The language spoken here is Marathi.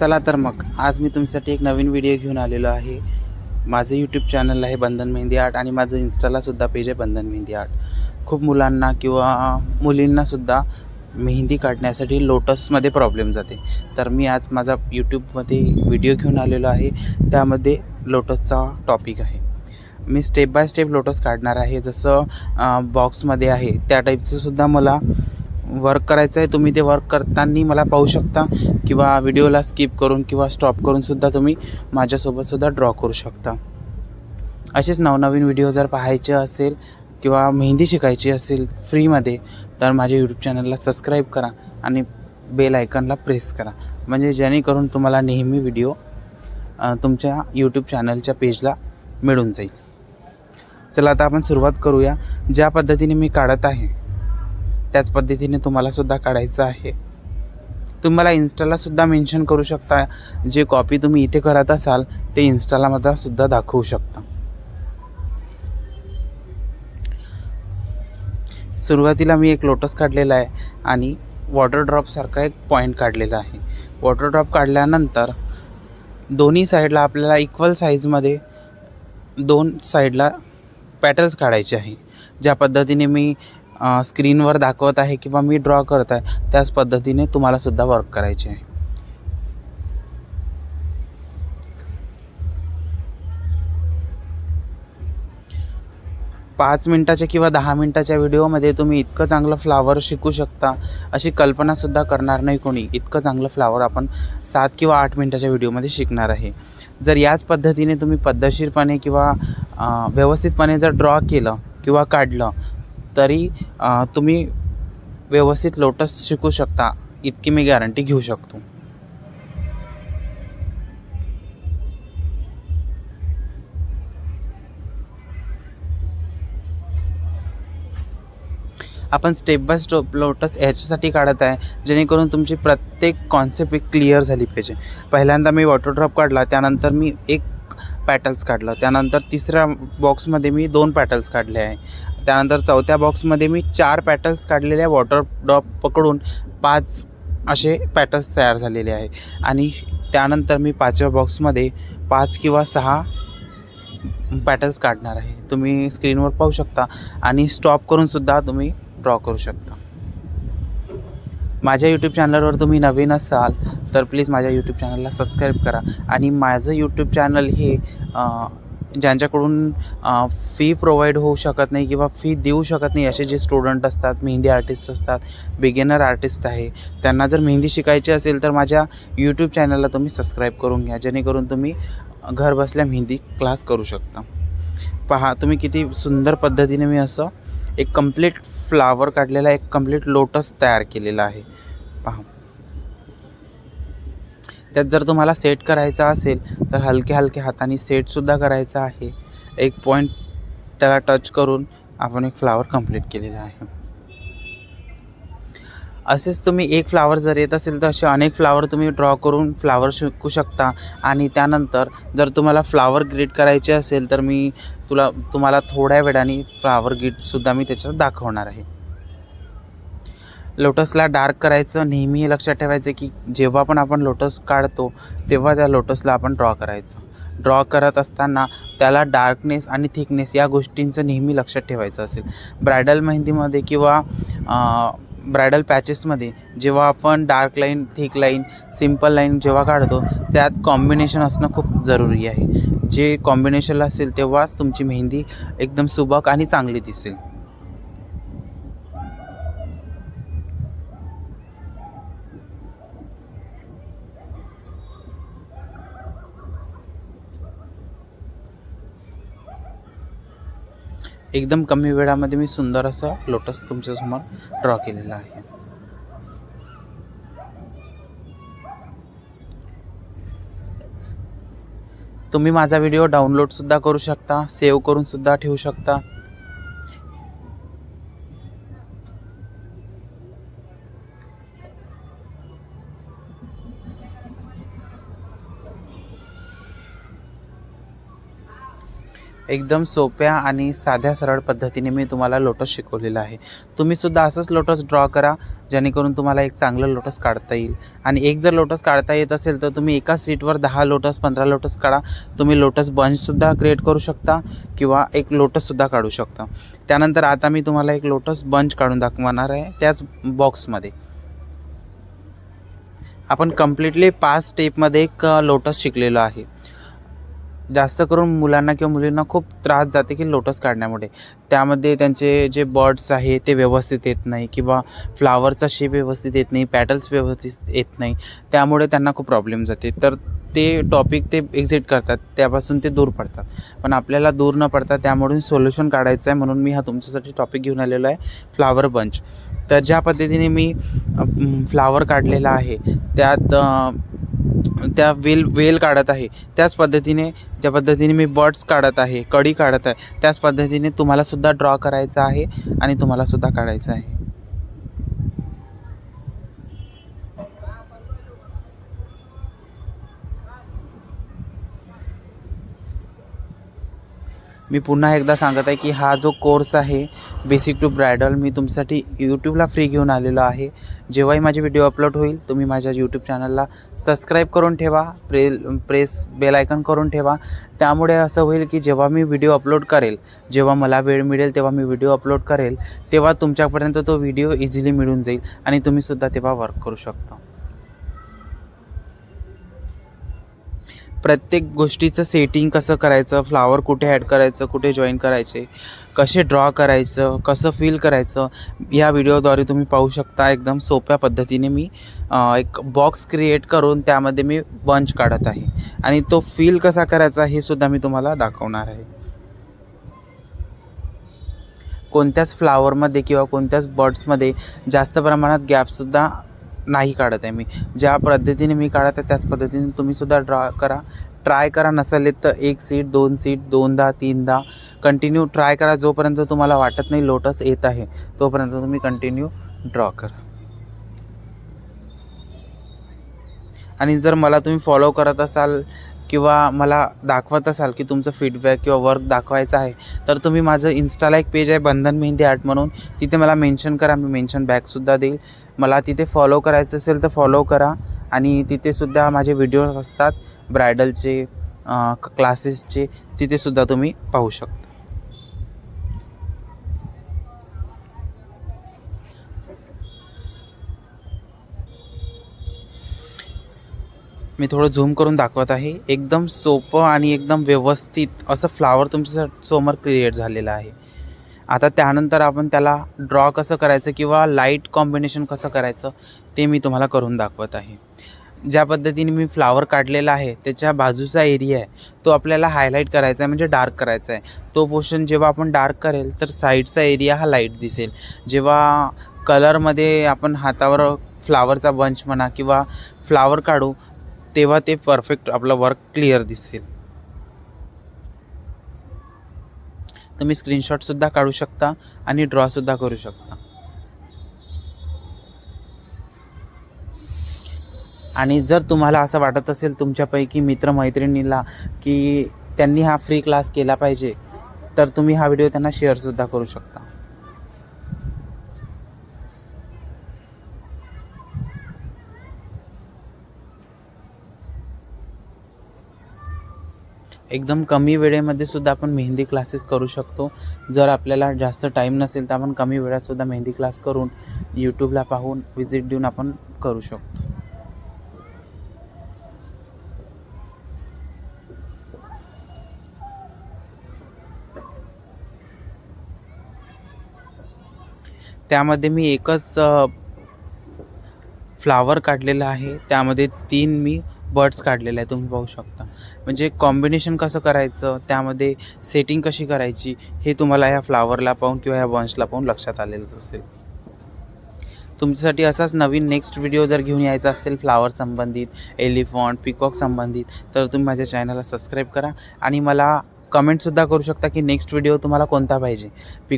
चला तर मग आज मी तुमच्यासाठी एक नवीन व्हिडिओ घेऊन आलेलो आहे. माझं यूट्यूब चॅनल आहे बंधन मेहंदी आर्ट आणि माझं इन्स्टालासुद्धा पेज आहे बंधन मेहंदी आर्ट. खूप मुलांना किंवा मुलींनासुद्धा मेहंदी काढण्यासाठी लोटसमध्ये प्रॉब्लेम जाते. तर मी आज माझा यूट्यूबमध्ये व्हिडिओ घेऊन आलेलो आहे. त्यामध्ये लोटसचा टॉपिक आहे. मी स्टेप बाय स्टेप लोटस काढणार आहे. जसं बॉक्समध्ये आहे त्या टाईपचं सुद्धा मला वर्क करायचं आहे तुम्ही ते वर्क करताना मला पाहू शकता किंवा व्हिडिओला स्किप करून किंवा स्टॉप करूनसुद्धा तुम्ही माझ्यासोबतसुद्धा ड्रॉ करू शकता. असेच नवनवीन व्हिडिओ जर पाहायचे असेल किंवा मेहंदी शिकायची असेल फ्रीमध्ये तर माझ्या यूट्यूब चॅनलला सबस्क्राईब करा आणि बेल आयकनला प्रेस करा. म्हणजे जेणेकरून तुम्हाला नेहमी व्हिडिओ तुमच्या यूट्यूब चॅनलच्या पेजला मिळून जाईल. चला आता आपण सुरुवात करूया. ज्या पद्धतीने मी काढत आहे त्याच पद्धतीने तुम्हालासुद्धा काढायचं आहे. तुम्हाला इन्स्टाला सुद्धा मेन्शन करू शकता. जे कॉपी तुम्ही इथे करत असाल ते इन्स्टाला मला सुद्धा दाखवू शकता. सुरुवातीला मी एक लोटस काढलेला आहे आणि वॉटर ड्रॉपसारखा एक पॉईंट काढलेला आहे. वॉटर ड्रॉप काढल्यानंतर दोन्ही साईडला आपल्याला इक्वल साईजमध्ये दोन साईडला पॅटल्स काढायचे आहे. ज्या पद्धतीने मी स्क्रीनवर दाखवत आहे किंवा मी ड्रॉ करत आहे त्याच पद्धतीने तुम्हालासुद्धा वर्क करायचे आहे. पाच मिनटाच्या किंवा दहा मिनटाच्या व्हिडिओमध्ये तुम्ही इतकं चांगलं फ्लावर शिकू शकता अशी कल्पनासुद्धा करणार नाही कोणी. इतकं चांगलं फ्लावर आपण सात किंवा आठ मिनटाच्या व्हिडिओमध्ये शिकणार आहे. जर याच पद्धतीने तुम्ही पद्धतशीरपणे किंवा व्यवस्थितपणे जर ड्रॉ केलं किंवा काढलं तरी तुम्ही व्यवस्थित लोटस शिकू शकता. इतकी मी गॅरंटी घेऊ शकतो. आपण स्टेप बाय स्टेप लोटस ह्याच्यासाठी काढत आहे जेणेकरून तुमची प्रत्येक कॉन्सेप्ट क्लिअर झाली पाहिजे. पहिल्यांदा मी वॉटर ड्रॉप काढला त्यानंतर मी एक पॅटल्स काढलं. त्यानंतर तिसऱ्या बॉक्समध्ये मी दोन पॅटल्स काढले आहे. त्यानंतर चौथ्या बॉक्समध्ये मी चार पॅटल्स काढलेल्या वॉटर ड्रॉप पकडून पाच असे पॅटल्स तयार झालेले आहे. आणि त्यानंतर मी पाचव्या बॉक्समध्ये पाच किंवा सहा पॅटल्स काढणार आहे. तुम्ही स्क्रीनवर पाहू शकता आणि स्टॉप करूनसुद्धा तुम्ही ड्रॉ करू शकता. माझ्या यूट्यूब चॅनलवर तुम्ही नवीन असाल तर प्लीज माझ्या यूट्यूब चॅनलला सबस्क्राईब करा. आणि माझं यूट्यूब चॅनल हे ज्यांच्याकडून फी प्रोव्हाइड होऊ शकत नाही किंवा फी देऊ शकत नाही असे जे स्टुडंट असतात मेहंदी आर्टिस्ट असतात बिगिनर आर्टिस्ट आहे त्यांना जर मेहंदी शिकायची असेल तर माझ्या यूट्यूब चॅनलला तुम्ही सबस्क्राईब करून घ्या जेणेकरून तुम्ही घर बसल्या मेहंदी क्लास करू शकता. पहा तुम्ही किती सुंदर पद्धतीने मी असं एक कंप्लीट फ्लावर काढलेला एक कंप्लीट लोटस तयार केलेला आहे. पहा. त्यात जर तुम्हाला सेट करायचा असेल तर हलक्या हलक्या हाताने सेटसुद्धा करायचा आहे. एक पॉईंट त्याला टच करून आपण एक फ्लावर कंप्लीट केलेला आहे. असेच तुम्ही एक फ्लावर जर येत असेल तर असे अनेक फ्लावर तुम्ही ड्रॉ करून फ्लावर शिकू शकता. आणि त्यानंतर जर तुम्हाला फ्लावर ग्रीट करायचे असेल तर मी तुला तुम्हाला थोड्या वेळाने फ्लावर ग्रीटसुद्धा मी त्याच्यात दाखवणार आहे. लोटसला डार्क करायचं नेहमी हे लक्षात ठेवायचं की जेव्हा पण आपण लोटस काढतो तेव्हा त्या लोटसला आपण ड्रॉ करायचं. ड्रॉ करत असताना त्याला डार्कनेस आणि थिकनेस या गोष्टींचं नेहमी लक्षात ठेवायचं असेल. ब्रायडल मेहंदीमध्ये किंवा ब्रायडल पॅचेसमध्ये जेव्हा आपण dark line thick line simple line जेव्हा काढतो त्यात कॉम्बिनेशन असणं खूप जरुरी आहे. जे कॉम्बिनेशन असेल तेव्हाच तुमची मेहंदी एकदम सुबक आणि चांगली दिसेल. एकदम कमी वेळामध्ये मी सुंदर असा लोटस तुमच्यासमोर ड्रॉ केलेला आहे. तुम्ही माझा व्हिडिओ डाउनलोडसुद्धा करू शकता सेव्ह करूनसुद्धा ठेवू शकता. एकदम सोप्या आणि साध्या सरळ पद्धतीने मी तुम्हाला लोटस शिकवलेला आहे. तुम्हीसुद्धा असंच लोटस ड्रॉ करा जेणेकरून तुम्हाला एक चांगलं लोटस काढता येईल. आणि एक जर लोटस काढता येत असेल तर तुम्ही एका सीटवर दहा लोटस पंधरा लोटस काढा. तुम्ही लोटस बंचसुद्धा क्रिएट करू शकता किंवा एक लोटससुद्धा काढू शकता. त्यानंतर आता मी तुम्हाला एक लोटस बंच काढून दाखवणार आहे त्याच बॉक्समध्ये आपण कम्प्लिटली पाच स्टेपमध्ये एक लोटस शिकलेलो आहे. जास्त करून मुलांना किंवा मुलींना खूप त्रास जाते की लोटस काढण्यामुळे त्यामध्ये त्यांचे जे बर्ड्स आहे ते व्यवस्थित येत नाही किंवा फ्लावरचा शेप व्यवस्थित येत नाही पॅटल्स व्यवस्थित येत नाही. त्यामुळे त्यांना खूप प्रॉब्लेम जाते. तर ते टॉपिक ते एक्झिट करतात. त्यापासून ते दूर पडतात. पण आपल्याला दूर न पडता त्यामधून सोल्युशन काढायचं आहे म्हणून मी हा तुमच्यासाठी टॉपिक घेऊन आलेलो आहे. फ्लावर बंच तर ज्या पद्धतीने मी फ्लावर काढलेला आहे त्यात त्या वेल वेल काढत आहे. त्याच पद्धतीने ज्या पद्धतीने मी बर्ड्स काढत आहे कडी काढत आहे त्याच पद्धतीने तुम्हालासुद्धा ड्रॉ करायचं आहे आणि तुम्हालासुद्धा काढायचं आहे. मी पुन्हा एकदा सांगत आहे की हा जो कोर्स आहे बेसिक टू ब्रायडल मी तुमच्यासाठी यूट्यूबला फ्री घेऊन आलेलो आहे. जेव्हाही माझे व्हिडिओ अपलोड होईल तुम्ही माझ्या यूट्यूब चॅनलला सबस्क्राईब करून ठेवा प्रे प्रेस बेलायकन करून ठेवा. त्यामुळे असं होईल की जेव्हा मी व्हिडिओ अपलोड करेल जेव्हा मला वेळ मिळेल तेव्हा मी व्हिडिओ अपलोड करेल तेव्हा तुमच्यापर्यंत तो व्हिडिओ इझिली मिळून जाईल आणि तुम्हीसुद्धा तेव्हा वर्क करू शकता. प्रत्येक गोष्टीचं सेटिंग कसं करायचं फ्लावर कुठे ॲड करायचं कुठे जॉईन करायचे कसे ड्रॉ करायचं कसं फील करायचं या व्हिडिओद्वारे तुम्ही पाहू शकता. एकदम सोप्या पद्धतीने मी एक बॉक्स क्रिएट करून त्यामध्ये मी बंच काढत आहे. आणि तो फील कसा करायचा हे सुद्धा मी तुम्हाला दाखवणार आहे. कोणत्याच फ्लावरमध्ये किंवा कोणत्याच बर्ड्समध्ये जास्त प्रमाणात गॅपसुद्धा नाही काढत आहे मी. ज्या पद्धतीने मी काढत आहे त्याच पद्धतीने तुम्हीसुद्धा ड्रॉ करा. ट्राय करा नसेल तर एक सीट दोन सीट दोनदा तीनदा. कंटिन्यू ट्राय करा जोपर्यंत तुम्हाला वाटत नाही लोटस येत आहे तोपर्यंत तुम्ही कंटिन्यू ड्रॉ करा. आणि जर मला तुम्ही फॉलो करत असाल किंवा मला दाखवत असाल की तुमचं फीडबॅक किंवा वर्क दाखवायचं आहे तर तुम्ही माझं इन्स्टाला एक पेज आहे बंधन मेहंदी आर्ट म्हणून. तिथे मला मेन्शन करा मी मेन्शन बॅकसुद्धा देईल. मला तिथे फॉलो करायचं असेल तर फॉलो करा. आणि तिथेसुद्धा माझे व्हिडिओज असतात ब्रायडलचे क्लासेसचे तिथेसुद्धा तुम्ही पाहू शकता. मी थोडं झूम करून दाखवत आहे. एकदम सोपं आणि एकदम व्यवस्थित असं फ्लावर तुमच्यासमोर क्रिएट झालेलं आहे. आता त्यानंतर आपण त्याला ड्रॉ कसं करायचं किंवा लाइट कॉम्बिनेशन कसं करायचं ते मी तुम्हाला करून दाखवत आहे. ज्या पद्धतीने मी फ्लावर काढलेला आहे त्याच्या बाजूचा एरिया आहे तो आपल्याला हायलाईट करायचा आहे म्हणजे डार्क करायचा आहे. तो पोर्शन जेव्हा आपण डार्क करेल तर साईडचा एरिया हा लाइट दिसेल. जेव्हा कलरमध्ये आपण हातावर फ्लावरचा बंच म्हणा किंवा फ्लावर काढू तेव्हा ते परफेक्ट आपलं वर्क क्लिअर दिसेल. तुम्ही स्क्रीनशॉटसुद्धा काढू शकता आणि ड्रॉसुद्धा करू शकता. आणि जर तुम्हाला असं वाटत असेल तुमच्यापैकी मित्रमैत्रिणीला की त्यांनी हा फ्री क्लास केला पाहिजे तर तुम्ही हा व्हिडिओ त्यांना शेअरसुद्धा करू शकता. एकदम कमी वेळेमध्ये सुद्धा आपण मेहंदी क्लासेस करू शकतो. जर आपल्याला जास्त टाईम नसेल तर आपण कमी वेळातसुद्धा मेहंदी क्लास करून यूट्यूबला पाहून विजिट देऊन आपण करू शकतो. त्यामध्ये मी एकच फ्लावर काढलेला आहे. त्यामध्ये तीन मी बर्ड्स काढलेले आहे तुम्ही पाहू शकता. म्हणजे कॉम्बिनेशन कसं करायचं त्यामध्ये सेटिंग कशी करायची हे तुम्हाला ह्या फ्लावरला पाहून किंवा ह्या बंचला पाहून लक्षात आलेलंच असेल. तुमच्यासाठी असाच नवीन नेक्स्ट व्हिडिओ जर घेऊन यायचा असेल फ्लावर संबंधित एलिफंट पिकॉक संबंधित तर तुम्ही माझ्या चॅनलला सबस्क्राईब करा. आणि मला कमेंटसुद्धा करू शकता की नेक्स्ट व्हिडिओ तुम्हाला कोणता पाहिजे. पिक